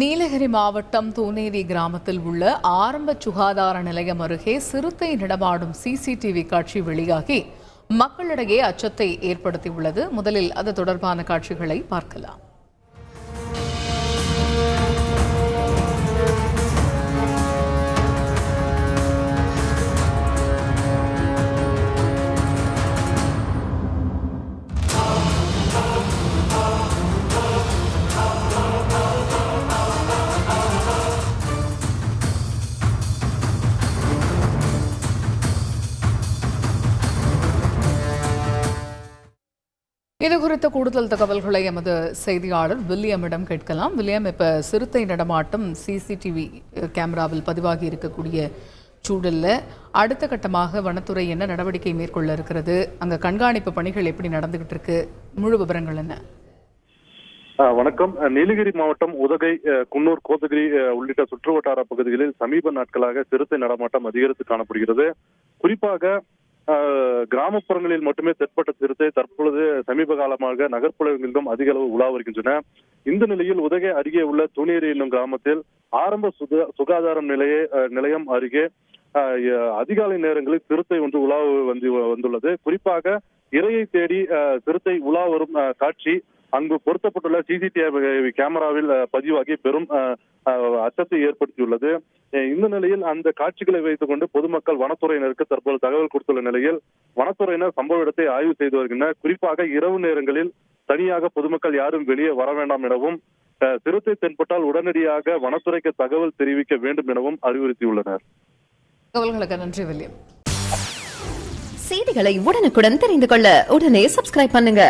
நீலகிரி மாவட்டம் தூனேரி கிராமத்தில் உள்ள ஆரம்ப சுகாதார நிலையம் அருகே சிறுத்தை நடமாடும் சிசிடிவி காட்சி வெளியாகி மக்களிடையே அச்சத்தை ஏற்படுத்தியுள்ளது. முதலில் அது தொடர்பான காட்சிகளை பார்க்கலாம். இது குறித்த கூடுதல் தகவல்களை எமது செய்தியாளர் வில்லியமிடம் கேட்கலாம். வில்லியம் இப்ப சிறுத்தை நடமாட்டம் சிசிடிவி கேமராவில் பதிவாகி இருக்கக்கூடிய சூழல்ல அடுத்த கட்டமாக வனத்துறை என்ன நடவடிக்கை மேற்கொள்ள இருக்கிறது? அங்க கண்காணிப்பு பணிகள் எப்படி நடந்துகிட்டு இருக்கு? முழு விவரங்கள் என்ன? வணக்கம். நீலகிரி மாவட்டம் உதகை குன்னூர் கோத்தகிரி உள்ளிட்ட உள்ளிட்ட சுற்றுவட்டார பகுதிகளில் சமீப நாட்களாக சிறுத்தை நடமாட்டம் அதிகரித்து காணப்படுகிறது. குறிப்பாக கிராமப்புறங்களில் மட்டுமே தெற்பட்ட சிறுத்தை தற்பொழுது சமீப காலமாக நகர்ப்புறங்களிலும் அதிக அளவு உலா வருகின்றன. இந்த நிலையில் உதகை அருகே உள்ள துணேரி என்னும் கிராமத்தில் ஆரம்ப சுகாதார நிலைய நிலையம் அருகே அதிகாலை நேரங்களில் சிறுத்தை ஒன்று உலா வந்து வந்துள்ளது. குறிப்பாக இரையை தேடி சிறுத்தை உலா வரும் காட்சி அங்கு பொருத்தப்பட்டுள்ள சிசிடிவி கேமராவில் பதிவாகி பெரும் அச்சத்தை ஏற்படுத்தியுள்ளது. இந்த நிலையில் அந்த காட்சிகளை வைத்துக் கொண்டு பொதுமக்கள் வனத்துறையினருக்கு தற்போது தகவல் கொடுத்துள்ள நிலையில் வனத்துறையினர் சம்பவ இடத்தை ஆய்வு செய்து வருகின்றனர். குறிப்பாக இரவு நேரங்களில் தனியாக பொதுமக்கள் யாரும் வெளியே வர வேண்டாம் எனவும் சிறுத்தை தென்பட்டால் உடனடியாக வனத்துறைக்கு தகவல் தெரிவிக்க வேண்டும் எனவும் அறிவுறுத்தியுள்ளனர். தகவல்களுக்கு நன்றி வில்லியம். செய்திகளை உடனுக்குடன் தெரிந்து கொள்ள உடனே சப்ஸ்கிரைப் பண்ணுங்க.